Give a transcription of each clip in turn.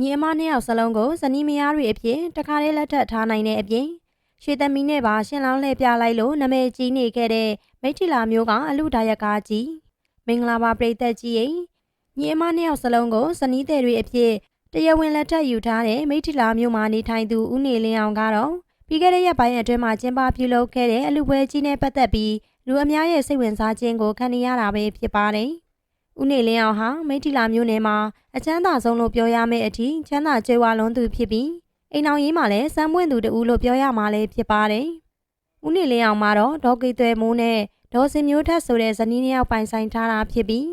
ညီအမနှစ်ယောက်စလုံးကိုဇနီးမယားတွေအဖြစ်တခါတည်းလက်ထပ်ထားနိုင်တဲ့အပြင်ရွှေသမီးနဲ့ပါရှင်လောင်းလှည့်ပြလိုက်လို့နာမည်ကြီးနေခဲ့တဲ့မိထ္ထီလာမျိုးကအလူဒါယကာကြီးမင်္ဂလာပါပရိသတ်ကြီးရဲ့ညီအမနှစ်ယောက်စလုံးကိုဇနီးတဲ့တွေအဖြစ်တရားဝင်လက်ထပ်ယူထားတဲ့မိထ္ထီလာမျိုးမှာနေထိုင်သူဦးနေလင်းအောင်ကတော့ပြီးခဲ့တဲ့ရက်ပိုင်းအတွင်းမှာကျင်းပပြုလုပ်ခဲ့တဲ့အလူပွဲကြီးနဲ့ပတ်သက်ပြီးလူအများရဲ့စိတ်ဝင်စားခြင်းကိုခံနေရတာပဲဖြစ်ပါတယ်။ ဦးနေလင်းအောင်ဟာမိထ္ထီလာမျိုးနယ်မှာအချမ်းသာဆုံးလို့ပြောရမယ့်အထိချမ်းသာကြွယ်ဝလွန်သူဖြစ်ပြီးအိမ်အောင်ရေးမှာလည်းစမ်းပွင့်သူတူလို့ပြောရမှာလည်းဖြစ်ပါတယ်။ဦးနေလင်းအောင်မှာတော့ဒေါ်ကိသွဲမိုးနဲ့ဒေါ်စင်မျိုးထက်ဆိုတဲ့ဇနီးနှစ်ယောက်ပိုင်ဆိုင်ထားတာဖြစ်ပြီး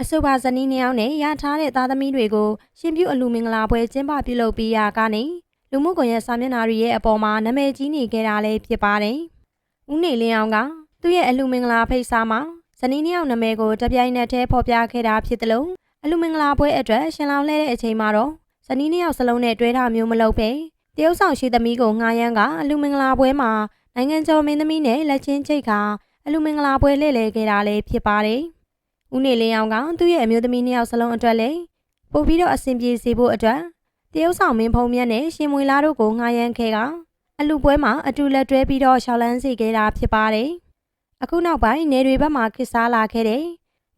အဆိုပါဇနီးနှစ်ယောက်နဲ့ရထားတဲ့သားသမီးတွေကိုရှင်ပြုအလူမင်္ဂလာပွဲကျင်းပပြုလုပ်ပြီးရကနေလူမှုကွန်ရက်စာမျက်နှာတွေရဲ့အပေါ်မှာနာမည်ကြီးနေခဲ့တာလည်းဖြစ်ပါတယ်။ဦးနေလင်းအောင်ကသူ့ရဲ့အလူမင်္ဂလာဖိတ်စာမှာ ဇနီးနှစ်ယောက်နာမည်ကိုတပြိုင်နက်တည်းဖော်ပြခဲ့တာဖြစ်တယ်လို့အလူမင်္ဂလာပွဲအတွက်ရှင်လောင်လှဲတဲ့အချိန်မှာတော့ဇနီးနှစ်ယောက်စလုံးနဲ့တွဲတာမျိုးမလုပ်ပဲတရုတ်ဆောင်ရှိသမီးကိုငှားရမ်းကအလူမင်္ဂလာပွဲမှာနိုင်ငံကျော်မင်းသမီးနဲ့လက်ချင်းချိတ်ခါအလူမင်္ဂလာပွဲလှည့်လည်ခဲ့တာလည်းဖြစ်ပါတယ်။ဦးနေလင်းအောင်ကသူ့ရဲ့အမျိုးသမီးနှစ်ယောက်စလုံးအတွက်လည်းပို့ပြီးတော့အဆင်ပြေစေဖို့အတွက်တရုတ်ဆောင်မင်းဖုံမြတ်နဲ့ရှင်မွေလားတို့ကိုငှားရမ်းခဲ့ကအလူပွဲမှာအတူလက်တွဲပြီးတော့ရှောက်လန်းစေခဲ့တာဖြစ်ပါတယ်။ အခုနောက်ပိုင်းနေတွေဘက်မှာခေတ်စားလာခဲ့တဲ့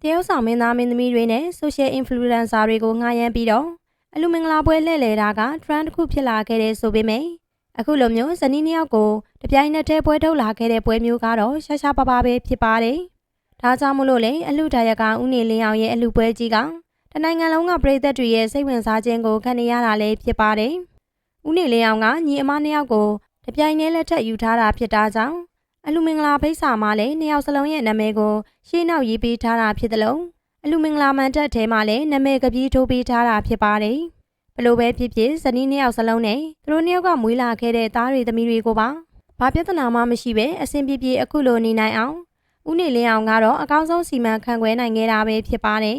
တရုတ်ဆောင်မင်းသားမင်းသမီးတွေနဲ့ social influencer တွေကိုငှားရမ်းပြီးတော့အလူမင်္ဂလာပွဲလှည့်လည်တာက trend တစ်ခုဖြစ်လာခဲ့တဲ့ဆိုပေမယ့်အခုလိုမျိုးဇနီးနှစ်ယောက်ကိုတပြိုင်နက်တည်းပွဲထုတ်လာခဲ့တဲ့ပွဲမျိုးကတော့ရှားရှားပါးပါးပဲဖြစ်ပါတယ်။ဒါကြောင့်မို့လို့လေအလူဒါယကဦးနေလင်းအောင်ရဲ့အလူပွဲကြီးကတနိုင်ငံလုံးကပြည်သက်တွေရဲ့စိတ်ဝင်စားခြင်းကိုခံနေရတာလည်းဖြစ်ပါတယ်။ဦးနေလင်းအောင်ကညီအမနှစ်ယောက်ကိုတပြိုင်တည်းလက်ထပ်ယူထားတာဖြစ်တာကြောင့် အလူမင်္ဂလာဖိတ်စာမှာလည်းနှစ်ယောက်စလုံးရဲ့နာမည်ကိုရှေ့နောက်ရေးပေးထားတာဖြစ်တယ်လို့အလူမင်္ဂလာမန်တက်ထဲမှာလည်းနာမည်ကပီးထိုးပေးထားတာဖြစ်ပါတယ်။ဘယ်လိုပဲဖြစ်ဖြစ်ဇနီးနှစ်ယောက်စလုံးနဲ့သူတို့နှစ်ယောက်ကမွေးလာခဲ့တဲ့သားတွေသမီးတွေကိုပါဘာပြဿနာမှမရှိပဲအဆင်ပြေပြေအခုလိုနေနိုင်အောင်ဦးနေလင်းအောင်ကတော့အကောင်းဆုံးစီမံခန့်ခွဲနိုင်ခဲ့တာပဲဖြစ်ပါတယ်